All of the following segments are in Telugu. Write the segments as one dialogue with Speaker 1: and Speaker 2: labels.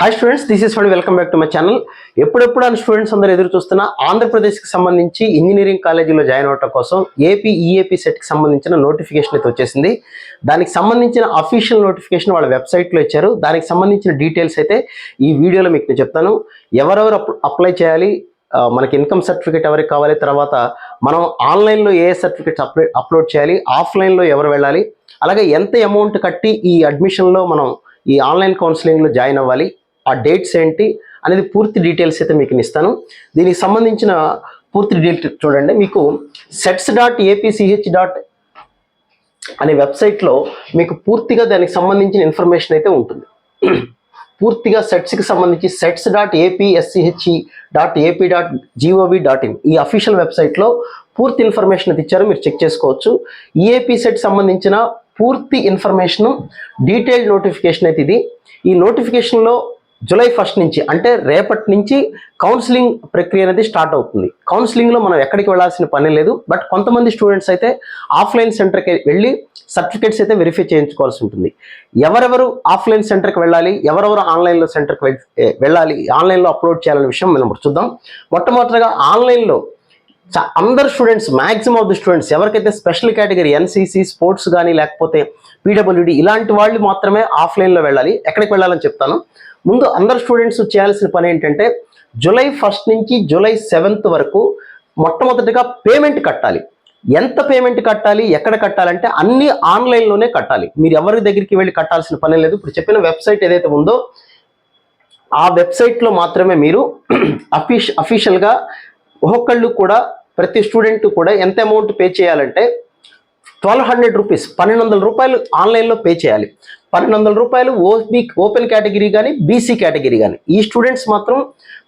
Speaker 1: Hi students this is fund welcome back to my channel ఎప్పుడెప్పుడు అని స్టూడెంట్స్ అందరూ ఎదురు చూస్తున్న ఆంధ్రప్రదేశ్కి సంబంధించి ఇంజనీరింగ్ కాలేజీలో జాయిన్ అవటం కోసం ఏపీ ఈఏపీ సెట్కి సంబంధించిన నోటిఫికేషన్ అయితే వచ్చేసింది. దానికి సంబంధించిన అఫీషియల్ నోటిఫికేషన్ వాళ్ళ వెబ్సైట్లో ఇచ్చారు. దానికి సంబంధించిన డీటెయిల్స్ అయితే ఈ వీడియోలో మీకు నేను చెప్తాను. ఎవరెవరు అప్లై చేయాలి? మనకి ఇన్కమ్ సర్టిఫికేట్ ఎవరికి కావాలి? తర్వాత మనం ఆన్లైన్లో ఏ సర్టిఫికేట్స్ అప్లై అప్లోడ్ చేయాలి? ఆఫ్లైన్లో ఎవరు వెళ్ళాలి? అలాగే ఎంత అమౌంట్ కట్టి ఈ అడ్మిషన్లో మనం ఈ ఆన్లైన్ కౌన్సిలింగ్లో జాయిన్ అవ్వాలి? ఆ డేట్స్ ఏంటి అనేది పూర్తి డీటెయిల్స్ అయితే మీకు ఇస్తాను. దీనికి సంబంధించిన పూర్తి డీటెయిల్స్ చూడండి. మీకు సెట్స్ డాట్ ఏపీసీహెచ్ డాట్ అనే వెబ్సైట్లో మీకు పూర్తిగా దానికి సంబంధించిన ఇన్ఫర్మేషన్ అయితే ఉంటుంది. పూర్తిగా సెట్స్కి సంబంధించి sets dot APSCHE dot AP dot GOV dot in ఈ అఫీషియల్ వెబ్సైట్లో పూర్తి ఇన్ఫర్మేషన్ అది ఇచ్చారు. మీరు చెక్ చేసుకోవచ్చు. ఈఏపీ సెట్ సంబంధించిన పూర్తి ఇన్ఫర్మేషన్ డీటెయిల్డ్ నోటిఫికేషన్ అయితే ఇది. ఈ నోటిఫికేషన్లో జూలై ఫస్ట్ నుంచి అంటే రేపటి నుంచి కౌన్సిలింగ్ ప్రక్రియ అనేది స్టార్ట్ అవుతుంది. కౌన్సిలింగ్లో మనం ఎక్కడికి వెళ్ళాల్సిన పని లేదు. బట్ కొంతమంది స్టూడెంట్స్ అయితే ఆఫ్లైన్ సెంటర్కి వెళ్ళి సర్టిఫికేట్స్ అయితే వెరిఫై చేయించుకోవాల్సి ఉంటుంది. ఎవరెవరు ఆఫ్లైన్ సెంటర్కి వెళ్ళాలి ఎవరెవరు ఆన్లైన్లో సెంటర్కి వెళ్ళాలి ఆన్లైన్లో అప్లోడ్ చేయాలనే విషయం మనం చూద్దాం. మొట్టమొదటిగా ఆన్లైన్లో అందరు students maximum of the students ఎవరికైతే స్పెషల్ కేటగిరీ ఎన్సీసీ స్పోర్ట్స్ కానీ లేకపోతే పీడబ్ల్యూడి ఇలాంటి వాళ్ళు మాత్రమే ఆఫ్లైన్లో వెళ్ళాలి. ఎక్కడికి వెళ్ళాలని చెప్తాను. ముందు అందరు స్టూడెంట్స్ చేయాల్సిన పని ఏంటంటే జూలై ఫస్ట్ నుంచి జూలై సెవెంత్ వరకు మొట్టమొదటిగా పేమెంట్ కట్టాలి. ఎంత పేమెంట్ కట్టాలి ఎక్కడ కట్టాలంటే అన్ని ఆన్లైన్లోనే కట్టాలి. మీరు ఎవరి దగ్గరికి వెళ్ళి కట్టాల్సిన పని లేదు. ఇప్పుడు చెప్పిన వెబ్సైట్ ఏదైతే ఉందో ఆ వెబ్సైట్లో మాత్రమే మీరు అఫీష్ అఫీషియల్గా ఒక్కొక్కళ్ళు కూడా ప్రతి స్టూడెంట్ కూడా ఎంత అమౌంట్ పే చేయాలంటే ట్వెల్వ్ హండ్రెడ్ రూపీస్ పన్నెండు వందల రూపాయలు ఆన్లైన్లో పే చేయాలి. పన్నెండు వందల రూపాయలు ఓబీ ఓపెన్ కేటగిరీ కానీ బీసీ కేటగిరీ కానీ. ఈ స్టూడెంట్స్ మాత్రం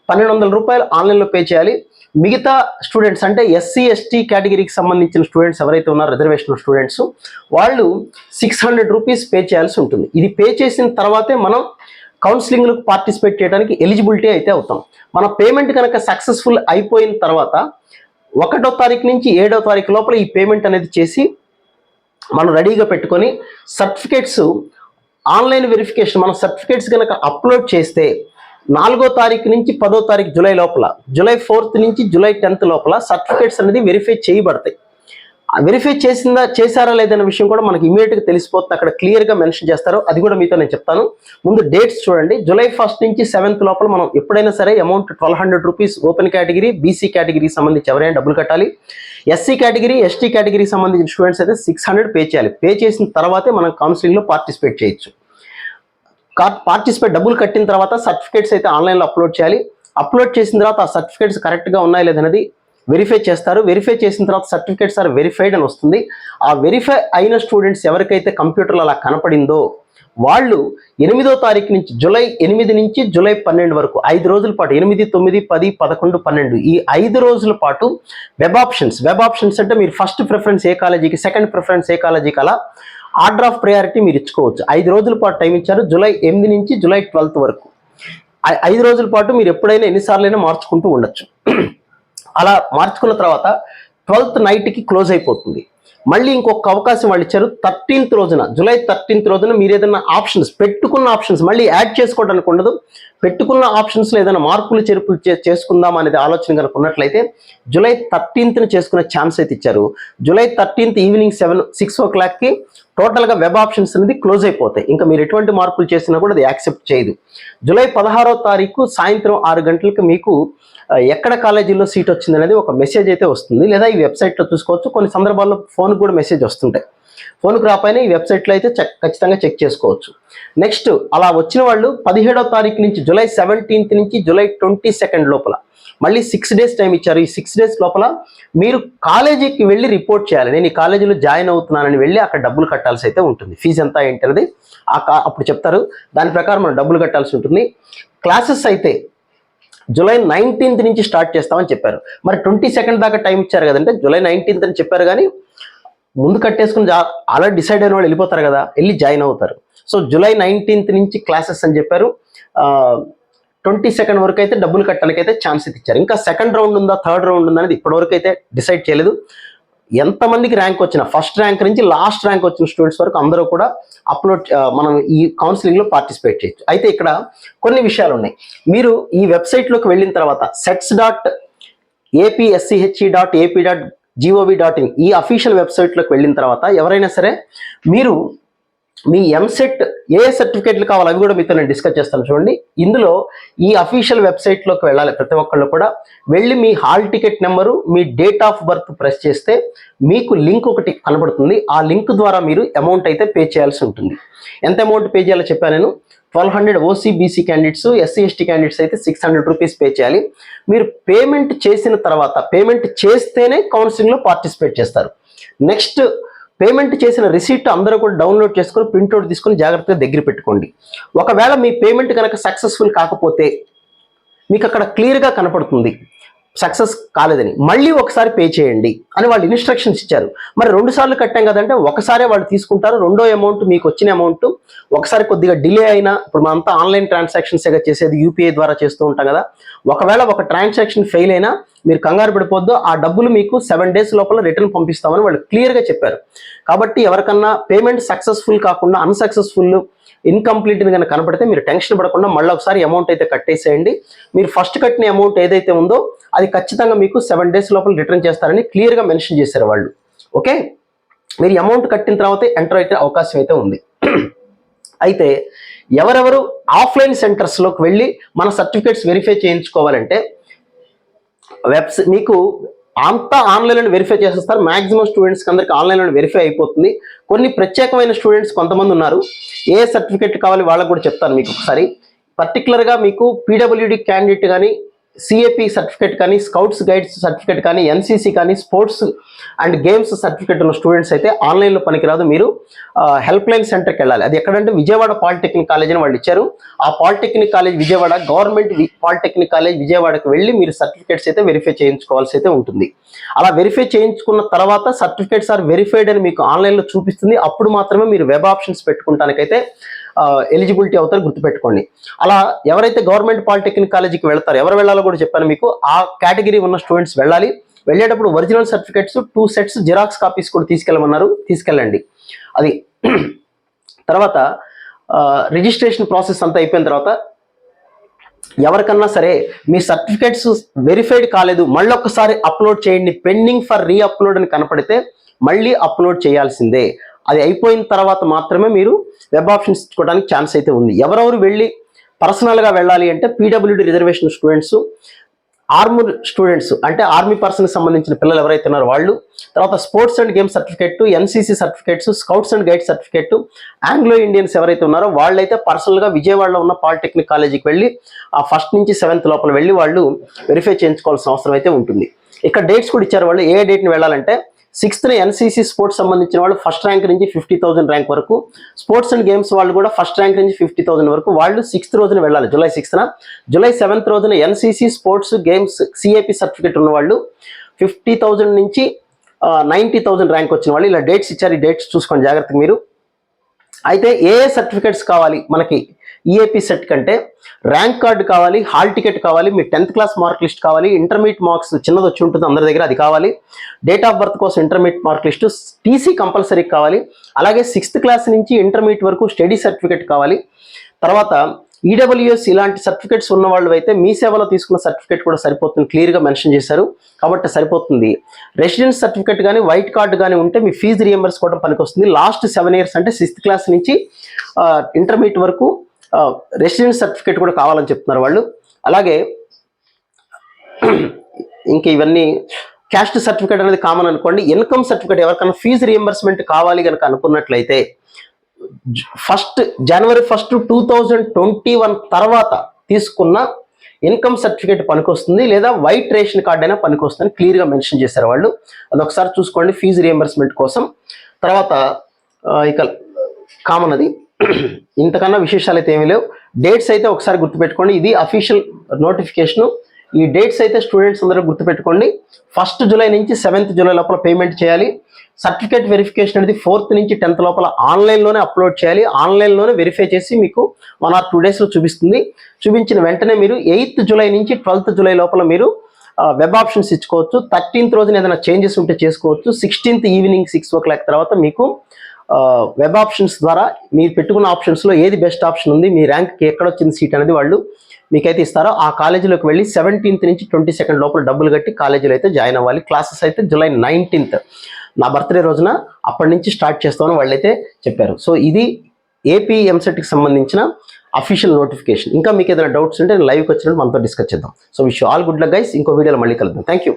Speaker 1: పన్నెండు వందల రూపాయలు ఆన్లైన్లో పే చేయాలి. మిగతా స్టూడెంట్స్ అంటే ఎస్సీ ఎస్టీ కేటగిరీకి సంబంధించిన స్టూడెంట్స్ ఎవరైతే ఉన్నారో రిజర్వేషన్ స్టూడెంట్స్ వాళ్ళు సిక్స్ హండ్రెడ్ రూపీస్ పే చేయాల్సి ఉంటుంది. ఇది పే చేసిన తర్వాతే మనం కౌన్సిలింగ్లకు పార్టిసిపేట్ చేయడానికి ఎలిజిబిలిటీ అయితే అవుతాం. మన పేమెంట్ కనుక సక్సెస్ఫుల్ అయిపోయిన తర్వాత ఒకటో తారీఖు నుంచి ఏడో తారీఖు లోపల ఈ పేమెంట్ అనేది చేసి మనం రెడీగా పెట్టుకొని సర్టిఫికేట్స్ ఆన్లైన్ వెరిఫికేషన్ మన సర్టిఫికేట్స్ కనుక అప్లోడ్ చేస్తే నాలుగో తారీఖు నుంచి పదో తారీఖు జూలై లోపల జూలై ఫోర్త్ నుంచి జూలై టెన్త్ లోపల సర్టిఫికేట్స్ అనేది వెరిఫై చేయబడతాయి. వెరిఫై చేసిందా చేశారా లేదన్న విషయం కూడా మనకి ఇమీడియట్గా తెలిసిపోతుంది. అక్కడ క్లియర్గా మెన్షన్ చేస్తారు. అది కూడా మీతో నేను చెప్తాను. ముందు డేట్స్ చూడండి. జూలై ఫస్ట్ నుంచి సెవెంత్ లోపల మనం ఎప్పుడైనా సరే amount twelve hundred rupees open category BC కేటగిరీకి సంబంధించి ఎవరైనా డబ్బులు కట్టాలి. ఎస్సీ కేటగిరీ ఎస్టీ కేటగిరీకి సంబంధించిన స్టూడెంట్స్ అయితే సిక్స్ హండ్రెడ్ పే చేయాలి. పే చేసిన తర్వాతే మనం కౌన్సిలింగ్లో పార్టిసిపేట్ చేయొచ్చు. పార్టిసిపేట్ డబ్బులు కట్టిన తర్వాత సర్టిఫికేట్స్ అయితే ఆన్లైన్లో అప్లోడ్ చేయాలి. అప్లోడ్ చేసిన తర్వాత ఆ సర్టిఫికేట్స్ కరెక్ట్గా ఉన్నాయా లేదనేది వెరిఫై చేస్తారు. వెరిఫై చేసిన తర్వాత సర్టిఫికేట్స్ ఆర్ వెరిఫైడ్ అని వస్తుంది. ఆ వెరిఫై అయిన స్టూడెంట్స్ ఎవరికైతే కంప్యూటర్లు అలా కనపడిందో వాళ్ళు ఎనిమిదో తారీఖు నుంచి జూలై ఎనిమిది నుంచి జూలై పన్నెండు వరకు ఐదు రోజుల పాటు ఎనిమిది తొమ్మిది పది పదకొండు పన్నెండు ఈ ఐదు రోజుల పాటు వెబ్ ఆప్షన్స్ వెబ్ ఆప్షన్స్ అంటే మీరు ఫస్ట్ ప్రిఫరెన్స్ ఏ కాలేజీకి సెకండ్ ప్రిఫరెన్స్ ఏ కాలేజీకి అలా ఆర్డర్ ఆఫ్ ప్రయారిటీ మీరు ఇచ్చుకోవచ్చు. ఐదు రోజుల పాటు టైం ఇచ్చారు జూలై ఎనిమిది నుంచి జూలై ట్వెల్త్ వరకు. ఐదు రోజుల పాటు మీరు ఎప్పుడైనా ఎన్నిసార్లైనా మార్చుకుంటూ ఉండొచ్చు. అలా మార్చుకున్న తర్వాత ట్వెల్త్ నైట్కి క్లోజ్ అయిపోతుంది. మళ్ళీ ఇంకొక అవకాశం వాళ్ళు ఇచ్చారు థర్టీన్త్ రోజున జూలై థర్టీన్త్ రోజున మీరు ఏదైనా ఆప్షన్స్ పెట్టుకున్న ఆప్షన్స్ మళ్ళీ యాడ్ చేసుకోవడానికి ఉండదు. పెట్టుకున్న ఆప్షన్స్లో ఏదైనా మార్పులు చేర్పులు చే- చేసుకుందాం అనేది ఆలోచన కనుక ఉన్నట్లయితే జూలై థర్టీన్త్ని చేసుకునే ఛాన్స్ అయితే ఇచ్చారు. July thirteenth evening seven six ఓ క్లాక్కి టోటల్గా వెబ్ ఆప్షన్స్ అనేది క్లోజ్ అయిపోతాయి. ఇంకా మీరు ఎటువంటి మార్పులు చేసినా కూడా అది యాక్సెప్ట్ చేయదు. జూలై పదహారో తారీఖు సాయంత్రం ఆరు గంటలకు మీకు ఎక్కడ కాలేజీలో సీట్ వచ్చింది అనేది ఒక మెసేజ్ అయితే వస్తుంది. లేదా ఈ వెబ్సైట్లో చూసుకోవచ్చు. కొన్ని సందర్భాల్లో ఫోన్కి కూడా మెసేజ్ వస్తుంటాయి. ఫోన్ క్రాప్ అయినా ఈ వెబ్సైట్లో అయితే చెక్ ఖచ్చితంగా చెక్ చేసుకోవచ్చు. నెక్స్ట్ అలా వచ్చిన వాళ్ళు పదిహేడో తారీఖు నుంచి జూలై సెవెంటీన్త్ నుంచి జూలై ట్వంటీ సెకండ్ లోపల మళ్ళీ సిక్స్ డేస్ టైం ఇచ్చారు. ఈ సిక్స్ డేస్ లోపల మీరు కాలేజీకి వెళ్ళి రిపోర్ట్ చేయాలి. నేను ఈ కాలేజీలో జాయిన్ అవుతున్నానని వెళ్ళి అక్కడ డబ్బులు కట్టాల్సి అయితే ఉంటుంది. ఫీజు ఎంత ఏంటి అనేది ఆ కా- అప్పుడు చెప్తారు. దాని ప్రకారం మనం డబ్బులు కట్టాల్సి ఉంటుంది. క్లాసెస్ అయితే జూలై నైన్టీన్త్ నుంచి స్టార్ట్ చేస్తామని చెప్పారు. మరి ట్వంటీ సెకండ్ దాకా టైం ఇచ్చారు కదంటే జూలై నైన్టీన్త్ అని చెప్పారు కానీ ముందు కట్టేసుకుని ఆల్రెడీ డిసైడ్ అయిన వాళ్ళు వెళ్ళిపోతారు కదా వెళ్ళి జాయిన్ అవుతారు. సో జూలై నైన్టీన్త్ నుంచి క్లాసెస్ అని చెప్పారు. ట్వంటీ సెకండ్ వరకు అయితే డబ్బులు కట్టడానికి అయితే ఛాన్స్ అయితే ఇచ్చారు. ఇంకా సెకండ్ రౌండ్ ఉందా థర్డ్ రౌండ్ ఉందా అనేది ఇప్పటివరకు అయితే డిసైడ్ చేయలేదు. ఎంతమందికి ర్యాంక్ వచ్చిన ఫస్ట్ ర్యాంక్ నుంచి లాస్ట్ ర్యాంక్ వచ్చిన స్టూడెంట్స్ వరకు అందరూ కూడా అప్లోడ్ మనం ఈ కౌన్సిలింగ్లో పార్టిసిపేట్ చేయొచ్చు. అయితే ఇక్కడ కొన్ని విషయాలు ఉన్నాయి. మీరు ఈ వెబ్సైట్లోకి వెళ్ళిన తర్వాత sets dot APSCHE dot AP dot GOV dot in ఈ అఫీషియల్ వెబ్సైట్లోకి వెళ్ళిన తర్వాత ఎవరైనా సరే మీరు మీ ఎంసెట్ ఏ సర్టిఫికేట్లు కావాలి అవి కూడా మీతో నేను డిస్కస్ చేస్తాను చూడండి. ఇందులో ఈ అఫీషియల్ వెబ్సైట్లోకి వెళ్ళాలి ప్రతి ఒక్కళ్ళు కూడా. వెళ్ళి మీ హాల్ టికెట్ నెంబరు మీ డేట్ ఆఫ్ బర్త్ ప్రెస్ చేస్తే మీకు లింక్ ఒకటి కనబడుతుంది. ఆ లింక్ ద్వారా మీరు అమౌంట్ అయితే పే చేయాల్సి ఉంటుంది. ఎంత అమౌంట్ పే చేయాలో చెప్పాను నేను. Twelve hundred OC BC candidates SC ST candidates అయితే సిక్స్ హండ్రెడ్ రూపీస్ పే చేయాలి. మీరు పేమెంట్ చేసిన తర్వాత పేమెంట్ చేస్తేనే కౌన్సిలింగ్లో పార్టిసిపేట్ చేస్తారు. నెక్స్ట్ పేమెంట్ చేసిన రిసీట్ అందరూ కూడా డౌన్లోడ్ చేసుకొని ప్రింట్అవుట్ తీసుకొని జాగ్రత్తగా దగ్గర పెట్టుకోండి. ఒకవేళ మీ పేమెంట్ కనుక సక్సెస్ఫుల్ కాకపోతే మీకు అక్కడ క్లియర్గా కనపడుతుంది. సక్సెస్ కాలేదని మళ్ళీ ఒకసారి పే చేయండి అని వాళ్ళు ఇన్స్ట్రక్షన్స్ ఇచ్చారు. మరి రెండు సార్లు కట్టాం కదంటే ఒకసారే వాళ్ళు తీసుకుంటారు రెండో అమౌంట్ మీకు వచ్చిన అమౌంట్ ఒకసారి కొద్దిగా డిలే అయినా ఇప్పుడు మనంతా ఆన్లైన్ ట్రాన్సాక్షన్స్ చేసేది యూపీఐ ద్వారా చేస్తూ ఉంటాం కదా ఒకవేళ ఒక ట్రాన్సాక్షన్ ఫెయిల్ అయినా మీరు కంగారు పడిపోద్దు. ఆ డబ్బులు మీకు సెవెన్ డేస్ లోపల రిటర్న్ పంపిస్తామని వాళ్ళు క్లియర్గా చెప్పారు. కాబట్టి ఎవరికన్నా పేమెంట్ సక్సెస్ఫుల్ కాకుండా అన్సక్సెస్ఫుల్ ఇన్కంప్లీట్ కనుక కనపడితే మీరు టెన్షన్ పడకుండా మళ్ళీ ఒకసారి అమౌంట్ అయితే కట్టేసేయండి. మీరు ఫస్ట్ కట్టిన అమౌంట్ ఏదైతే ఉందో అది ఖచ్చితంగా మీకు సెవెన్ డేస్ లోపల రిటర్న్ చేస్తారని క్లియర్గా మెన్షన్ చేశారు వాళ్ళు. ఓకే మీరు అమౌంట్ కట్టిన తర్వాత ఎంటర్ అయితే అవకాశం అయితే ఉంది. అయితే ఎవరెవరు ఆఫ్లైన్ సెంటర్స్లోకి వెళ్ళి మన సర్టిఫికేట్స్ వెరిఫై చేయించుకోవాలంటే వెబ్స్ మీకు అంతా ఆన్లైన్లో వెరిఫై చేసేస్తారు. మాక్సిమం స్టూడెంట్స్కి అందరికి ఆన్లైన్లో వెరిఫై అయిపోతుంది. కొన్ని ప్రత్యేకమైన స్టూడెంట్స్ కొంతమంది ఉన్నారు. ఏ సర్టిఫికేట్ కావాలి వాళ్ళకు కూడా చెప్తాను మీకు ఒకసారి. పర్టికులర్గా మీకు పీడబ్ల్యూడి క్యాండిడేట్ కానీ సిఏపి సర్టిఫికేట్ కానీ స్కౌట్స్ గైడ్స్ సర్టిఫికేట్ కానీ ఎన్సీసీ కానీ స్పోర్ట్స్ అండ్ గేమ్స్ సర్టిఫికేట్ ఉన్న స్టూడెంట్స్ అయితే ఆన్లైన్లో పనికిరాదు. మీరు హెల్ప్ లైన్ సెంటర్కి వెళ్ళాలి. అది ఎక్కడంటే విజయవాడ పాలిటెక్నిక్ కాలేజ్ అని వాళ్ళు ఇచ్చారు. ఆ polytechnic college Vijayawada government polytechnic college విజయవాడకు వెళ్ళి మీరు సర్టిఫికేట్స్ అయితే వెరిఫై చేయించుకోవాల్సి అయితే ఉంటుంది. అలా వెరిఫై చేయించుకున్న తర్వాత సర్టిఫికేట్స్ ఆర్ వెరిఫైడ్ అని మీకు ఆన్లైన్లో చూపిస్తుంది. అప్పుడు మాత్రమే మీరు వెబ్ ఆప్షన్స్ పెట్టుకుంటానికైతే ఎలిజిబిలిటీ అవుతారు గుర్తుపెట్టుకోండి. అలా ఎవరైతే గవర్నమెంట్ పాలిటెక్నిక్ కాలేజీకి వెళ్తారో ఎవరు వెళ్ళాలో కూడా చెప్పాను మీకు ఆ కేటగిరీ ఉన్న స్టూడెంట్స్ వెళ్ళాలి. వెళ్ళేటప్పుడు original certificates two sets xerox copies కూడా తీసుకెళ్ళమన్నారు తీసుకెళ్ళండి. అది తర్వాత రిజిస్ట్రేషన్ ప్రాసెస్ అంతా అయిపోయిన తర్వాత ఎవరికన్నా సరే మీ సర్టిఫికేట్స్ వెరిఫైడ్ కాలేదు మళ్ళీ ఒక్కసారి అప్లోడ్ చేయండి పెండింగ్ ఫర్ రీ అప్లోడ్ అని కనపడితే మళ్ళీ అప్లోడ్ చేయాల్సిందే. అది అయిపోయిన తర్వాత మాత్రమే మీరు వెబ్ ఆప్షన్స్ ఇచ్చుకోవడానికి ఛాన్స్ అయితే ఉంది. ఎవరెవరు వెళ్ళి పర్సనల్గా వెళ్ళాలి అంటే పీడబ్ల్యూడి రిజర్వేషన్ స్టూడెంట్స్ ఆర్మూర్ స్టూడెంట్స్ అంటే ఆర్మీ పర్సన్కి సంబంధించిన పిల్లలు ఎవరైతే ఉన్నారో వాళ్ళు తర్వాత sports and games certificate NCC certificates scouts and guide certificate Anglo Indians ఎవరైతే ఉన్నారో వాళ్ళైతే పర్సనల్గా విజయవాడలో ఉన్న పాలిటెక్నిక్ కాలేజీకి వెళ్ళి ఆ ఫస్ట్ నుంచి సెవెంత్ లోపల వెళ్ళి వాళ్ళు వెరిఫై చేయించుకోవాల్సిన అవసరం అయితే ఉంటుంది. ఇక్కడ డేట్స్ కూడా ఇచ్చారు వాళ్ళు. ఏ డేట్ని వెళ్ళాలంటే సిక్స్త్న ఎన్సీసీ స్పోర్ట్స్ సంబంధించిన వాళ్ళు ఫస్ట్ ర్యాంక్ నుంచి ఫిఫ్టీ థౌసండ్ ర్యాంక్ వరకు. స్పోర్ట్స్ అండ్ గేమ్స్ వాళ్ళు కూడా ఫస్ట్ ర్యాంక్ నుంచి ఫిఫ్టీ థౌసండ్ వరకు. వాళ్ళు సిక్స్త్ రోజున వెళ్ళాలి జూలై సిక్స్త్న జూలై సెవెంత్ రోజున NCC sports games CAP certificate ఉన్న వాళ్ళు ఫిఫ్టీ థౌసండ్ నుంచి నైంటీ థౌసండ్ ర్యాంక్ వచ్చిన వాళ్ళు. ఇలా డేట్స్ ఇచ్చారు ఈ డేట్స్ చూసుకోండి జాగ్రత్తగా మీరు. అయితే ఏ సర్టిఫికేట్స్ కావాలి మనకి? ఈఏపీ సెట్ కంటే ర్యాంక్ కార్డు కావాలి హాల్ టికెట్ కావాలి మీ టెన్త్ క్లాస్ మార్క్ లిస్ట్ కావాలి ఇంటర్మీడియట్ మార్క్స్ చిన్నది వచ్చి ఉంటుంది అందరి దగ్గర అది కావాలి. డేట్ ఆఫ్ బర్త్ కోసం intermediate mark list TC compulsory కావాలి. అలాగే సిక్స్త్ క్లాస్ నుంచి ఇంటర్మీడియట్ వరకు స్టడీ సర్టిఫికేట్ కావాలి. తర్వాత ఈడబ్ల్యూఎస్ ఇలాంటి సర్టిఫికేట్స్ ఉన్న వాళ్ళు అయితే మీ సేవలో తీసుకున్న సర్టిఫికేట్ కూడా సరిపోతుంది క్లియర్గా మెన్షన్ చేశారు. కాబట్టి సరిపోతుంది. రెసిడెన్స్ సర్టిఫికేట్ కానీ వైట్ కార్డు కానీ ఉంటే మీ ఫీజు రియంబర్స్ కూడా పనికొస్తుంది. లాస్ట్ సెవెన్ ఇయర్స్ అంటే సిక్స్త్ క్లాస్ నుంచి ఇంటర్మీడియట్ వరకు రెసిడెన్స్ సర్టిఫికేట్ కూడా కావాలని చెప్తున్నారు వాళ్ళు. అలాగే ఇంక ఇవన్నీ క్యాస్ట్ సర్టిఫికేట్ అనేది కామన్ అనుకోండి. ఇన్కమ్ సర్టిఫికేట్ ఎవరికైనా ఫీజు రియంబర్స్మెంట్ కావాలి కనుక అనుకున్నట్లయితే ఫస్ట్ జనవరి first two thousand twenty one తర్వాత తీసుకున్న ఇన్కమ్ సర్టిఫికేట్ పనికొస్తుంది లేదా వైట్ రేషన్ కార్డ్ అయినా పనికొస్తుంది క్లియర్గా మెన్షన్ చేశారు వాళ్ళు. అది ఒకసారి చూసుకోండి ఫీజు రియంబర్స్మెంట్ కోసం. తర్వాత ఇక కామన్ అది. ఇంతకన్నా విశేషాలు అయితే ఏమీ లేవు. డేట్స్ అయితే ఒకసారి గుర్తుపెట్టుకోండి. ఇది అఫీషియల్ నోటిఫికేషను ఈ డేట్స్ అయితే స్టూడెంట్స్ అందరూ గుర్తుపెట్టుకోండి. ఫస్ట్ జూలై నుంచి సెవెంత్ జూలై లోపల పేమెంట్ చేయాలి. సర్టిఫికేట్ వెరిఫికేషన్ అనేది ఫోర్త్ నుంచి టెన్త్ లోపల ఆన్లైన్లోనే అప్లోడ్ చేయాలి. ఆన్లైన్లోనే వెరిఫై చేసి మీకు వన్ ఆర్ టూ డేస్లో చూపిస్తుంది. చూపించిన వెంటనే మీరు ఎయిత్ జూలై నుంచి ట్వెల్త్ జూలై లోపల మీరు వెబ్ ఆప్షన్స్ ఇచ్చుకోవచ్చు. థర్టీన్త్ రోజున ఏదైనా చేంజెస్ ఉంటే చేసుకోవచ్చు. Sixteenth evening six o'clock తర్వాత మీకు వెబ్ ఆప్షన్స్ ద్వారా మీరు పెట్టుకున్న ఆప్షన్స్లో ఏది బెస్ట్ ఆప్షన్ ఉంది మీ ర్యాంక్కి ఎక్కడ వచ్చింది సీట్ అనేది వాళ్ళు మీకైతే ఇస్తారో ఆ కాలేజీలోకి వెళ్ళి సెవెంటీన్త్ నుంచి ట్వంటీ సెకండ్ లోపల డబ్బులు కట్టి కాలేజీలో అయితే జాయిన్ అవ్వాలి. క్లాసెస్ అయితే జూలై నైన్టీన్త్ నా బర్త్డే రోజున అప్పటి నుంచి స్టార్ట్ చేస్తామని వాళ్ళైతే చెప్పారు. సో ఇది ఏపీ ఎంసెట్కి సంబంధించిన అఫీషియల్ నోటిఫికేషన్ ఇంకా మీకు ఏదైనా డౌట్స్ ఉంటే లైవ్కి వచ్చినట్టు మనతో డిస్కస్ చేద్దాం. So wish all good luck guys ఇంకో వీడియోలో మళ్ళీ కలుద్దాం. Thank you